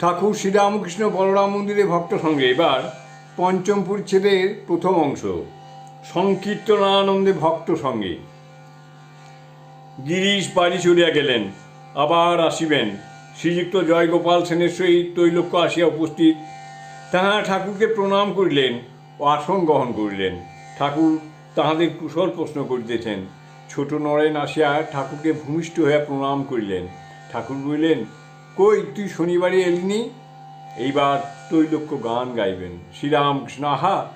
ঠাকুর শ্রীরামকৃষ্ণ বলরাম মন্দিরে ভক্ত সঙ্গে এবার পঞ্চম পরিচ্ছেদের প্রথম অংশ, সংকীর্তনানন্দে ভক্ত সঙ্গে। গিরিশ বাড়ি চলিয়া গেলেন, আবার আসিবেন। শ্রীযুক্ত জয়গোপাল সেনের সহিত তৈলক্য আসিয়া উপস্থিত। তাহারা ঠাকুরকে প্রণাম করিলেন ও আসন গ্রহণ করিলেন। ঠাকুর তাহাদের কুশল প্রশ্ন করিতেছেন। ছোট নরেন আসিয়া ঠাকুরকে ভূমিষ্ঠ হইয়া প্রণাম করিলেন। ঠাকুর বলিলেন কই, তুই শনিবারে এলিনি এইবার তৈলক্য গান গাইবেন। শ্রীরামকৃষ্ণ, আহা,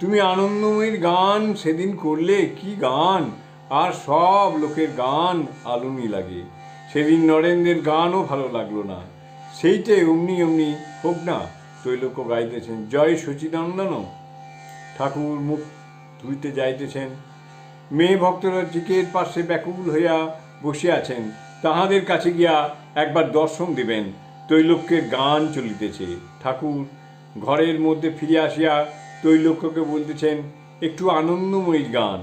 তুমি আনন্দময়ীর গান সেদিন করলে কি গান? আর সব লোকের গান আলুনি লাগে। সেদিন নরেন্দ্রের গানও ভালো লাগল না। সেইটে অমনি অমনি, হোক না তৈলক্য গাইতেছেন। জয় সচিদানন্দন ঠাকুর মুখ ধুইতে যাইতেছেন। মেয়ে ভক্তরা চিকের পাশে ব্যাকুল হইয়া বসে আছেন। তাহাদের কাছে গিয়া একবার দর্শন দিবেন। তৈলক্যের গান চলিতেছে। ঠাকুর ঘরের মধ্যে ফিরে আসিয়া তৈলক্যকে বলতেছেন, একটু আনন্দময়ী গান।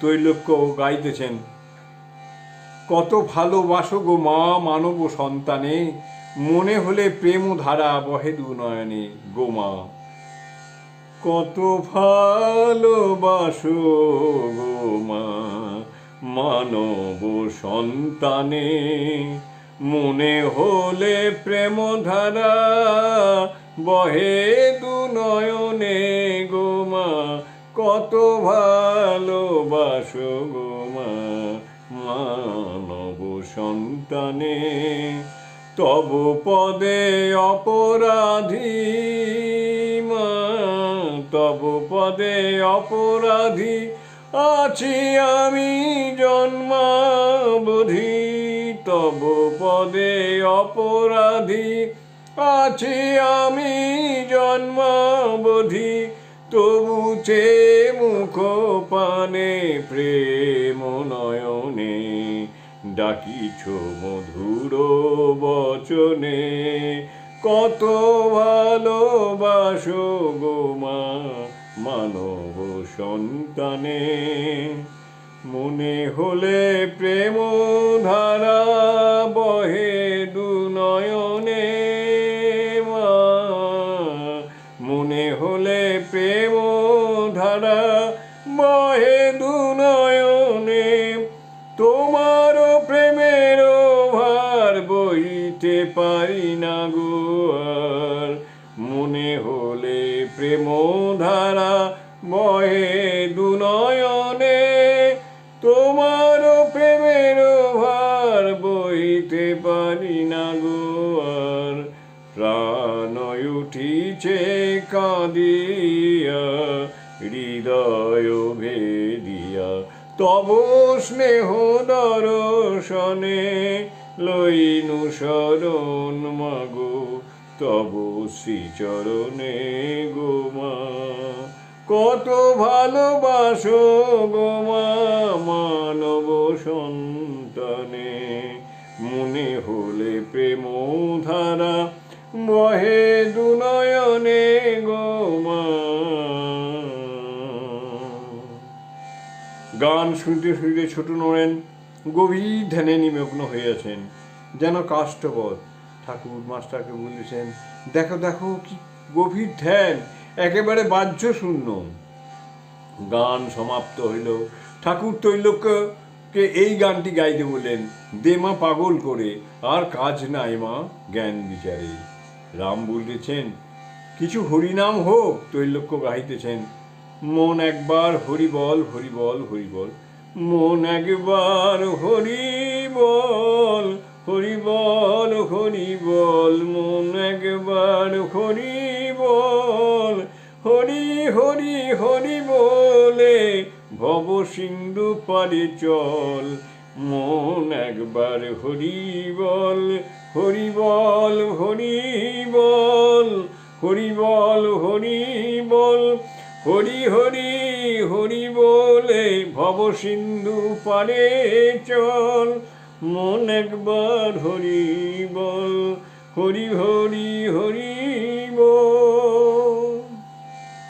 তৈলক্য গাইতেছেন, কত ভালোবাসো গো মা মানব সন্তানে, মনে হলে প্রেম ধারা বহে নয়নে গো মা। কত ভালোবাসো গো মা মানব সন্তানে মনে হলে প্রেম ধারা বহে দু নয়নে গোমা কত ভালোবাসো গোমা মানব সন্তানে তব পদে অপরাধী মা, তব পদে অপরাধী আছি আমি জন্মাবধি, তব পদে অপরাধী। আছি আমি জন্মাবধি, তবু চে মুখ পানে প্রেম নয়নে। ডাকিছ মধুর বচনে, কত ভালোবাসো গো মা মানব সন্তানে মনে হলে প্রেম ধারা বহে দু নয়নে মনে হলে প্রেম ধারা বহে দু নয়নে। তোমার প্রেমের ভার বইতে পারি না গো। নয়নে তোমার প্রেমের ভার বইতে পারি না গো আর। প্রাণ উঠিছে কাঁদিয়া, হৃদয় ভেদিয়া তব স্নেহ দর্শনে লইনু শরণ মাগো, তব শ্রীচরণে গো মা। কত ভালোবাসো গো মানব সন্তানে। মনে হলে প্রেম ধারা বহে দুনয়নে গো গান শুনতে শুনতে ছোট নড়েন গভীর ধ্যানে নিমগ্ন হয়েছেন যেন কাষ্টবধ ঠাকুর মাস্টারকে বলেছেন, দেখো দেখো কি গভীর ধ্যান একেবারে বাহ্য শূন্য। গান সমাপ্ত হইল। ঠাকুর তৈলক্যকে এই গানটি গাইতে বললেন, দে মা পাগল করে, আর কাজ নাই মা জ্ঞান বিচারে। রাম বলতেছেন, কিছু হরিনাম হোক তৈলক্য গাইতেছেন মন একবার হরি বল হরি বল হরি বল মন একবার হরি বল হরি বল হরি বল মন একবার হরি হরি হরি বলে, ভব সিন্ধু পারে চল। মন একবার হরি বল হরি বল হরি বল হরি বল হরি বল, হরি হরি হরি বলে, ভব সিন্ধু পারে চল। মন একবার হরি বল, হরি হরি হরি বল।